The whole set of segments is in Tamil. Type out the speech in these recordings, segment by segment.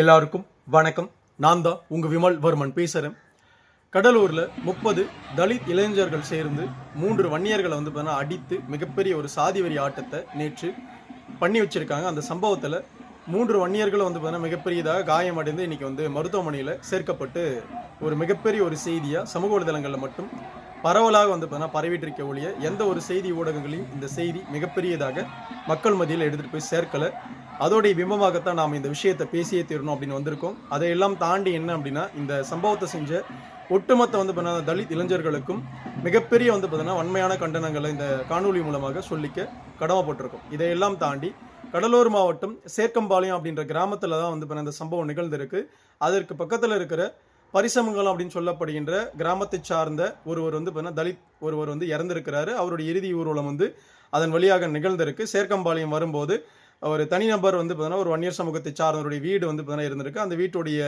எல்லாருக்கும் வணக்கம். நான் தான் உங்கள் விமல் வர்மன் பேசுகிறேன் கடலூரில் முப்பது தலித் இளைஞர்கள் சேர்ந்து மூன்று வன்னியர்களை வந்து பார்த்தீங்கன்னா அடித்து மிகப்பெரிய ஒரு சாதி வரி ஆட்டத்தை நேற்று பண்ணி வச்சுருக்காங்க. அந்த சம்பவத்தில் மூன்று வன்னியர்களும் வந்து பார்த்தீங்கன்னா மிகப்பெரியதாக காயமடைந்து இன்றைக்கி வந்து மருத்துவமனையில் சேர்க்கப்பட்டு ஒரு மிகப்பெரிய ஒரு செய்தியாக சமூக வலைதளங்களில் மட்டும் பரவலாக வந்து பார்த்தீங்கன்னா பரவிட்டு இருக்க ஒழிய எந்த ஒரு செய்தி ஊடகங்களையும் இந்த செய்தி மிகப்பெரியதாக மக்கள் மத்தியில் எடுத்துகிட்டு போய் சேர்க்கலை. அதோடைய பிம்பமாகத்தான் நாம் இந்த விஷயத்தை பேசியே தீரணும் அப்படின்னு வந்திருக்கோம். அதையெல்லாம் தாண்டி என்ன அப்படின்னா இந்த சம்பவத்தை செஞ்ச ஒட்டுமொத்த வந்து பார்த்தீங்கன்னா தலித் இளைஞர்களுக்கும் மிகப்பெரிய வந்து பார்த்தீங்கன்னா வன்மையான கண்டனங்களை இந்த காணொலி மூலமாக சொல்லிக்க கடமைப்பட்டிருக்கோம் இதையெல்லாம் தாண்டி கடலூர் மாவட்டம் சேர்க்கம்பாளையம் அப்படின்ற கிராமத்தில் தான் வந்து பார்த்தீங்கன்னா இந்த சம்பவம் நிகழ்ந்திருக்கு. அதற்கு பக்கத்தில் இருக்கிற பரிசமங்கலம் அப்படின்னு சொல்லப்படுகின்ற கிராமத்தை சார்ந்த ஒருவர் வந்து பார்த்தீங்கன்னா தலித் ஒருவர் வந்து இறந்திருக்கிறாரு. அவருடைய இறுதி ஊர்வலம் வந்து அதன் வழியாக நிகழ்ந்திருக்கு. சேர்க்கம்பாளையம் வரும்போது ஒரு தனிநபர் வந்து பார்த்தீங்கன்னா ஒரு வன்னியர் சமூகத்தை சார்ந்தவருடைய வீடு வந்து பார்த்தீங்கன்னா இருந்திருக்கு. அந்த வீட்டுடைய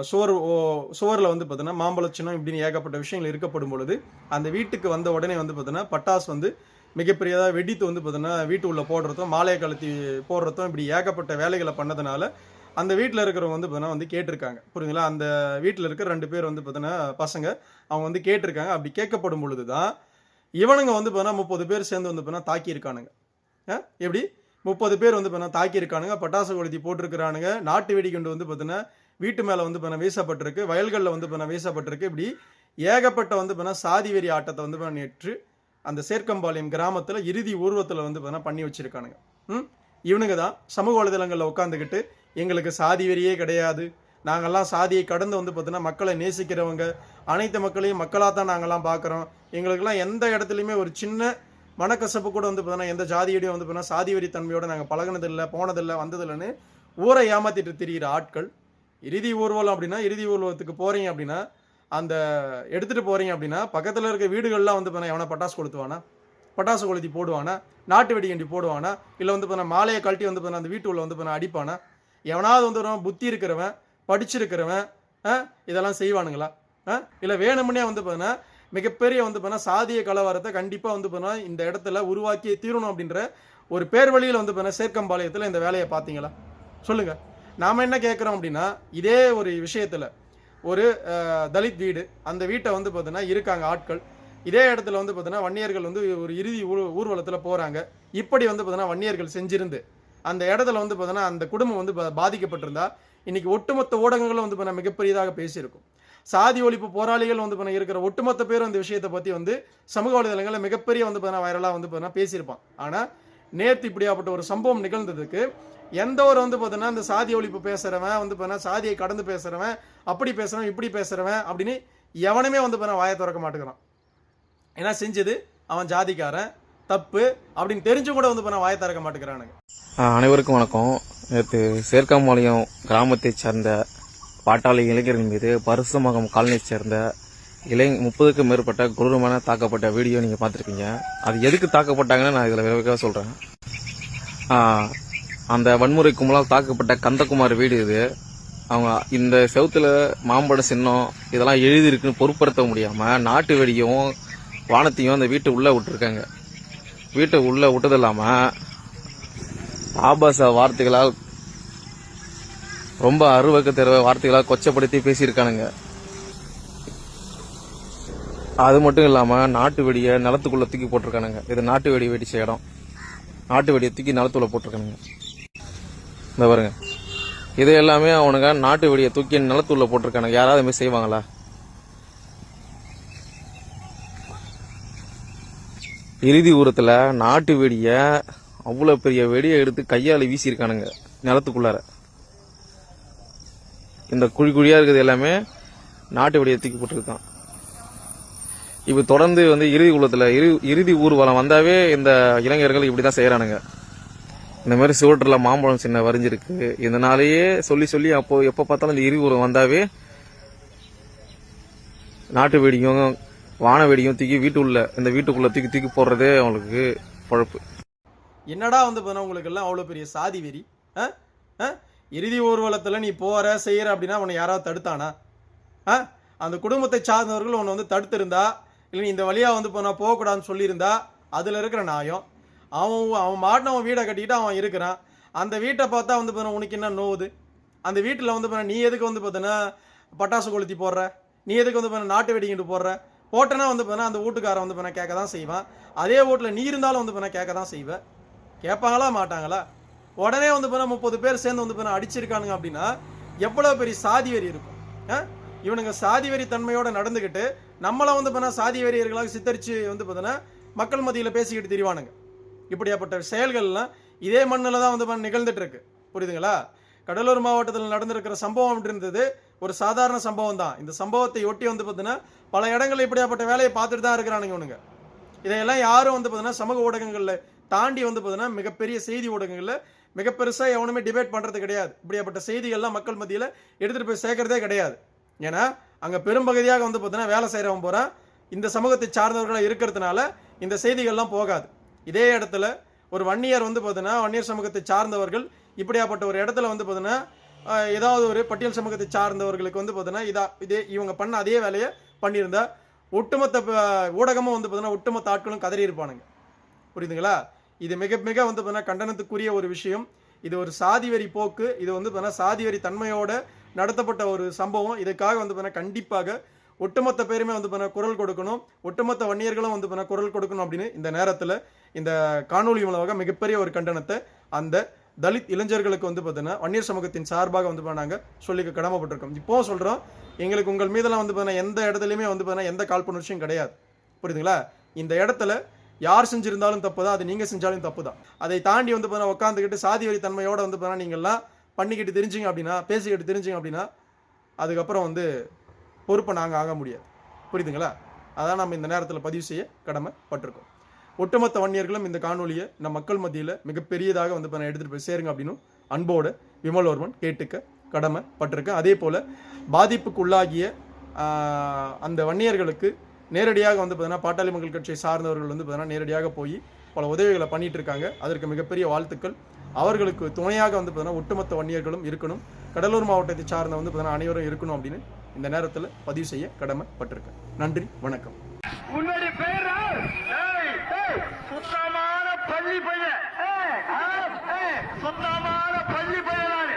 சுவர் ஓ- சுவரில் வந்து பார்த்தீங்கன்னா சின்னம் இப்படின்னு ஏகப்பட்ட விஷயங்கள் இருக்கப்படும் பொழுது அந்த வீட்டுக்கு வந்த உடனே வந்து பார்த்தீங்கன்னா பட்டாஸ் வந்து மிகப்பெரியதாக வெடித்து வந்து பார்த்தீங்கன்னா வீட்டு உள்ள போடுறதும் மாலையை கழுத்தி போடுறதும் இப்படி ஏகப்பட்ட வேலைகளை பண்ணதுனால அந்த வீட்டில் இருக்கிறவங்க வந்து பார்த்தீங்கன்னா வந்து கேட்டிருக்காங்க. புரியுங்களா அந்த வீட்டில் இருக்கிற ரெண்டு பேர் வந்து பார்த்தீங்கன்னா பசங்க அவங்க வந்து கேட்டிருக்காங்க. அப்படி கேட்கப்படும் பொழுது தான் இவனுங்க வந்து பார்த்தீங்கன்னா முப்பது பேர் சேர்ந்து வந்து பார்த்தீங்கன்னா தாக்கியிருக்கானுங்க. ஆ? எப்படி? முப்பது பேர் வந்து பார்த்தீங்கன்னா தாக்கியிருக்கானுங்க பட்டாசு கொளுத்தி போட்டிருக்கிறானுங்க. நாட்டு வெடிகுண்டு வந்து பார்த்தீங்கன்னா வீட்டு மேலே வந்து பார்த்தீங்கன்னா வீசப்பட்டிருக்கு. வயல்களில் வந்து பார்த்தீங்கன்னா வீசப்பட்டிருக்கு. இப்படி ஏகப்பட்ட வந்து பார்த்தீங்கன்னா சாதி வெறி ஆட்டத்தை வந்து நேற்று அந்த சேர்க்கம்பாளையம் கிராமத்தில் இறுதி ஊர்வத்தில் வந்து பார்த்தீங்கன்னா பண்ணி வச்சுருக்கானுங்க. ம்? இவனுங்க தான் சமூக வலைதளங்களில் உட்காந்துக்கிட்டு எங்களுக்கு சாதி வெறியே கிடையாது. நாங்கள்லாம் சாதியை கடந்து வந்து பார்த்தீங்கன்னா மக்களை நேசிக்கிறவங்க. அனைத்து மக்களையும் மக்களாக தான் நாங்கள்லாம் பார்க்குறோம். எங்களுக்கெல்லாம் எந்த இடத்துலையுமே ஒரு சின்ன மனக்கசப்பு கூட வந்து பார்த்தீங்கன்னா எந்த ஜாதியோடையும் வந்து பார்த்தீங்கன்னா சாதி வரி தன்மையோட நாங்கள் பழகினதில்லை போனதில்லை வந்ததில்லைன்னு ஊரை ஏமாத்திட்டு திரிகிற ஆட்கள் இறுதி ஊர்வலம் அப்படின்னா இறுதி ஊர்வலத்துக்கு போகிறீங்க அப்படின்னா அந்த எடுத்துகிட்டு போகிறீங்க அப்படின்னா பக்கத்தில் இருக்க வீடுகள்லாம் வந்து பார்த்தீங்கன்னா எவனா பட்டாசு கொளுத்துவானா? பட்டாசு கொளுத்தி போடுவானா? நாட்டு வெடி வெடிகண்டி போடுவானா? இல்லை வந்து பார்த்தீங்கன்னா மாலையை கழட்டி வந்து பார்த்தீங்கன்னா அந்த வீட்டு உள்ள வந்து பார்த்தீங்கன்னா அடிப்பானா? எவனாவது வந்து ஒரு புத்தி இருக்கிறவன் படிச்சிருக்கிறவன் ஆ, இதெல்லாம் செய்வானுங்களா? இல்லை வேணுமுன்னே வந்து பார்த்தீங்கன்னா மிகப்பெரிய வந்து பார்த்தீங்கன்னா சாதிய கலவரத்தை கண்டிப்பாக வந்து பார்த்தீங்கன்னா இந்த இடத்துல உருவாக்கி தீரணும் அப்படின்ற ஒரு பேர் வழியில் வந்து பார்த்தீங்கன்னா சேர்க்கம்பாளையத்தில் இந்த வேலையை பார்த்தீங்களா? சொல்லுங்கள் நாம என்ன கேட்குறோம் அப்படின்னா இதே ஒரு விஷயத்தில் ஒரு தலித் வீடு அந்த வீட்டை வந்து பார்த்தீங்கன்னா இருக்காங்க ஆட்கள். இதே இடத்துல வந்து பார்த்தீங்கன்னா வன்னியர்கள் வந்து ஒரு இறுதி ஊர் ஊர்வலத்தில் போகிறாங்க இப்படி வந்து பார்த்தீங்கன்னா வன்னியர்கள் செஞ்சிருந்து அந்த இடத்துல வந்து பார்த்தீங்கன்னா அந்த குடும்பம் வந்து பா- பாதிக்கப்பட்டிருந்தா இன்னைக்கு ஒட்டுமொத்த ஊடகங்களும் வந்து பார்த்தீங்கன்னா மிகப்பெரியதாக பேசியிருக்கும். சாதி ஒழிப்பு போராளிகள் வந்து பண்ண இருக்கிற ஒட்டுமொத்த பேரும் இந்த விஷயத்தை பற்றி வந்து சமூக வலைதளங்களில் மிகப்பெரிய வந்து பார்த்தீங்கன்னா வைரலாக வந்து பார்த்தீங்கன்னா பேசியிருப்பான். ஆனால் நேற்று இப்படியாப்பட்ட ஒரு சம்பவம் நிகழ்ந்ததுக்கு எந்த ஒரு வந்து பார்த்தீங்கன்னா இந்த சாதி ஒழிப்பு பேசுகிறவன் வந்து பார்த்தீங்கன்னா சாதியை கடந்து பேசுகிறவன் அப்படி பேசுகிறவன் இப்படி பேசுகிறவன் அப்படின்னு எவனுமே வந்து பார்த்தீங்கன்னா வாயை திறக்க மாட்டேங்கிறான். ஏன்னா செஞ்சது அவன் ஜாதிக்காரன் தப்பு அப்படின்னு தெரிஞ்சு கூட வந்து பார்த்தீங்கன்னா வாயை திறக்க மாட்டேங்கிறானுங்க. அனைவருக்கும் வணக்கம். நேற்று சேர்க்காம்பாளையம் கிராமத்தை சேர்ந்த பாட்டாளி இளைஞர்கள் மீது பரிசுமகம் காலனியை சேர்ந்த இளை முப்பதுக்கும் மேற்பட்ட கொடூரமான தாக்கப்பட்ட வீடியோ நீங்கள் பார்த்துருப்பீங்க. அது எதுக்கு தாக்கப்பட்டாங்கன்னு நான் இதில் விரைவாக சொல்கிறேன் அந்த வன்முறை கும்பலால் தாக்கப்பட்ட கந்தகுமார் வீடு இது. அவங்க இந்த செவுத்துல மாம்பழ சின்னம் இதெல்லாம் எழுதியிருக்குன்னு பொருட்படுத்த முடியாமல் நாட்டு வெடியும் வானத்தையும் அந்த வீட்டு உள்ளே விட்டுருக்காங்க. வீட்டை உள்ளே விட்டது இல்லாமல் ஆபாச வார்த்தைகளால் ரொம்ப அருவக்க தெருவ வார்த்தைகளாக கொச்சப்படுத்தி பேசியிருக்கானுங்க. அது மட்டும் இல்லாமல் நாட்டு வெடியை நிலத்துக்குள்ளே தூக்கி போட்டிருக்கானுங்க. இது நாட்டு வெடி வெடிச்ச இடம். நாட்டு வெடியை தூக்கி நிலத்துக்குள்ள போட்டிருக்கானுங்க. இந்த பாருங்க. இது எல்லாமே அவனுங்க நாட்டு வெடியை தூக்கி நிலத்துள்ள போட்டிருக்கானுங்க. யாராவது மாதிரி செய்வாங்களா? இறுதி ஊரத்தில் நாட்டு வெடியை அவ்வளோ பெரிய வெடியை எடுத்து கையால் வீசியிருக்கானுங்க நிலத்துக்குள்ளார. இந்த குழி குழியாக இருக்கிறது எல்லாமே நாட்டு வெடியை தூக்கி போட்டிருக்கான். இப்போ தொடர்ந்து வந்து இறுதி குளத்தில் இறு- இறுதி ஊர்வலம் வந்தாவே இந்த இளைஞர்கள் இப்படிதான் செய்கிறானுங்க இந்த மாதிரி சுவற்றில் மாம்பழம் சின்ன வரைஞ்சிருக்கு. இதனாலேயே சொல்லி சொல்லி அப்போ எப்போ பார்த்தாலும் இந்த இறுதி ஊர்வலம் வந்தாவே நாட்டு வெடியும் வான வெடியும் தூக்கி வீட்டு உள்ள இந்த வீட்டுக்குள்ளே தூக்கி தூக்கி போடுறதே அவங்களுக்கு பழப்பு. என்னடா வந்து பார்த்தீங்கன்னா உங்களுக்கு எல்லாம் அவ்வளோ பெரிய சாதி வெறி? ஆ? ஆ? இறுதி ஊர்வலத்தில் நீ போகிற செய்கிற அப்படின்னா உன்னை யாராவது தடுத்தானா? ஆ? அந்த குடும்பத்தை சார்ந்தவர்கள் உன்னை வந்து தடுத்திருந்தா இல்லை நீ இந்த வழியாக வந்து நான் போகக்கூடாதுன்னு சொல்லியிருந்தா அதில் இருக்கிற நியாயம் அவன் அவன் மாட்டின அவன் வீடை கட்டிக்கிட்டு அவன் இருக்கிறான். அந்த வீட்டை பார்த்தா வந்து பார்த்தா உனக்கு என்ன நோவுது? அந்த வீட்டில் வந்து பார்த்தா நீ எதுக்கு வந்து பார்த்தீங்கன்னா பட்டாசு கொளுத்தி போடுற? நீ எதுக்கு வந்து பார்த்தீங்கன்னா நாட்டு வெடிக்கிட்டு போடுற? போட்டனா வந்து பார்த்தீங்கன்னா அந்த வீட்டுக்காரன் வந்து பார்த்தா கேட்க தான் செய்வான். அதே வீட்டில் நீ இருந்தாலும் வந்து பார்த்தா கேட்க தான் செய்வேன் கேட்பாங்களா மாட்டாங்களா? உடனே வந்து பார்த்தீங்கன்னா முப்பது பேர் சேர்ந்து வந்து பார்த்தீங்கன்னா அடிச்சிருக்கானுங்க அப்படின்னா எவ்வளோ பெரிய சாதி வெறி இருக்கும். ஆ? இவனுங்க சாதி வெறி தன்மையோட நடந்துக்கிட்டு நம்மளை வந்து பார்த்தீங்கன்னா சாதி வெறியர்களாக சித்தரித்து வந்து பார்த்தோன்னா மக்கள் மத்தியில் பேசிக்கிட்டு திரிவானுங்க. இப்படியாப்பட்ட செயல்கள்லாம் இதே மண்ணில் தான் வந்து பார்த்தீங்கன்னா நிகழ்ந்துட்டு இருக்கு. புரியுதுங்களா? கடலூர் மாவட்டத்தில் நடந்திருக்கிற சம்பவம் அப்படின்றது ஒரு சாதாரண சம்பவம் தான். இந்த சம்பவத்தை ஒட்டி வந்து பார்த்தீங்கன்னா பல இடங்களில் இப்படியாப்பட்ட வேலையை பார்த்துட்டு தான் இருக்கிறானுங்க இவனுங்க. இதையெல்லாம் யாரும் வந்து பார்த்தீங்கன்னா சமூக ஊடகங்களில் தாண்டி வந்து பார்த்தீங்கன்னா மிகப்பெரிய செய்தி ஊடகங்களில் மிக பெருசாக எவனுமே டிபேட் பண்ணுறது கிடையாது. இப்படியாப்பட்ட செய்திகள்லாம் மக்கள் மத்தியில் எடுத்துகிட்டு போய் சேர்க்கறதே கிடையாது. ஏன்னா அங்கே பெரும்பகுதியாக வந்து பார்த்தீங்கன்னா வேலை செய்கிறவன் போகிறான் இந்த சமூகத்தை சார்ந்தவர்களாக இருக்கிறதுனால இந்த செய்திகள்லாம் போகாது. இதே இடத்துல ஒரு வன்னியர் வந்து பார்த்தீங்கன்னா வன்னியர் சமூகத்தை சார்ந்தவர்கள் இப்படியாப்பட்ட ஒரு இடத்துல வந்து பார்த்தீங்கன்னா ஏதாவது ஒரு பட்டியல் சமூகத்தை சார்ந்தவர்களுக்கு வந்து பார்த்தீங்கன்னா இதா இதே இவங்க பண்ண அதே வேலையை பண்ணியிருந்தா ஒட்டுமொத்த ஊடகமும் வந்து பார்த்தீங்கன்னா ஒட்டுமொத்த ஆட்களும் கதறி இருப்பானுங்க. புரியுதுங்களா? இது மிக மிக வந்து பார்த்தீங்கன்னா கண்டனத்துக்குரிய ஒரு விஷயம். இது ஒரு சாதிவெறி போக்கு. இது வந்து பார்த்தீங்கன்னா சாதிவெறி தன்மையோடு தன்மையோட நடத்தப்பட்ட ஒரு சம்பவம். இதுக்காக வந்து பார்த்தீங்கன்னா கண்டிப்பாக ஒட்டுமொத்த பேருமே வந்து பார்த்தீங்கன்னா குரல் கொடுக்கணும். ஒட்டுமொத்த வன்னியர்களும் வந்து பார்த்தீங்கன்னா குரல் கொடுக்கணும் அப்படின்னு இந்த நேரத்தில் இந்த காணொலி மூலமாக மிகப்பெரிய ஒரு கண்டனத்தை அந்த தலித் இளைஞர்களுக்கு வந்து பார்த்தீங்கன்னா வன்னியர் சமூகத்தின் சார்பாக வந்து பார்த்தீங்கன்னா நாங்கள் சொல்லிக்க கடமைப்பட்டிருக்கோம். இப்போவும் சொல்கிறோம் எங்களுக்கு உங்கள் மீதெல்லாம் வந்து பார்த்தீங்கன்னா எந்த இடத்துலையுமே வந்து பார்த்தீங்கன்னா எந்த காழ்ப்புணர்ச்சியும் கிடையாது. புரியுதுங்களா? இந்த இடத்துல யார் செஞ்சிருந்தாலும் தப்பு தான் அது நீங்கள் செஞ்சாலும் தப்பு தான் அதை தாண்டி வந்து பார்த்தீங்கன்னா உட்காந்துக்கிட்டு சாதி வரி தன்மையோடு வந்து பார்த்தீங்கன்னா நீங்கள்லாம் பண்ணிக்கிட்டு தெரிஞ்சிங்க அப்படின்னா பேசிக்கிட்டு தெரிஞ்சிங்க அப்படின்னா அதுக்கப்புறம் வந்து பொறுப்பை நாங்கள் ஆக முடியாது. புரியுதுங்களா? அதான் நம்ம இந்த நேரத்தில் பதிவு செய்ய கடமைப்பட்டிருக்கோம். ஒட்டுமொத்த வன்னியர்களும் இந்த காணொலியை நம் மக்கள் மத்தியில் மிகப்பெரியதாக வந்து இப்போ எடுத்துகிட்டு போய் சேருங்க அப்படின்னு அன்போடு விமல்வர்மன் கேட்டுக்க கடமைப்பட்டிருக்கேன். அதே போல் பாதிப்புக்குள்ளாகிய அந்த வன்னியர்களுக்கு நேரடியாக வந்து பார்த்தீங்கன்னா பாட்டாளி மக்கள் கட்சியை சார்ந்தவர்கள் வந்து பார்த்தீங்கன்னா நேரடியாக போய் பல உதவிகளை பண்ணிகிட்டு இருக்காங்க. அதற்கு மிகப்பெரிய வாழ்த்துக்கள். அவர்களுக்கு துணையாக வந்து பார்த்தீங்கன்னா ஒட்டுமொத்த வன்னியர்களும் இருக்கணும். கடலூர் மாவட்டத்தை சார்ந்த வந்து பார்த்தீங்கன்னா அனைவரும் இருக்கணும் அப்படின்னு இந்த நேரத்தில் பதிவு செய்ய கடமைப்பட்டிருக்கேன். நன்றி வணக்கம். சுத்தமான பள்ளி பையன். சுத்தமான பள்ளி பையன்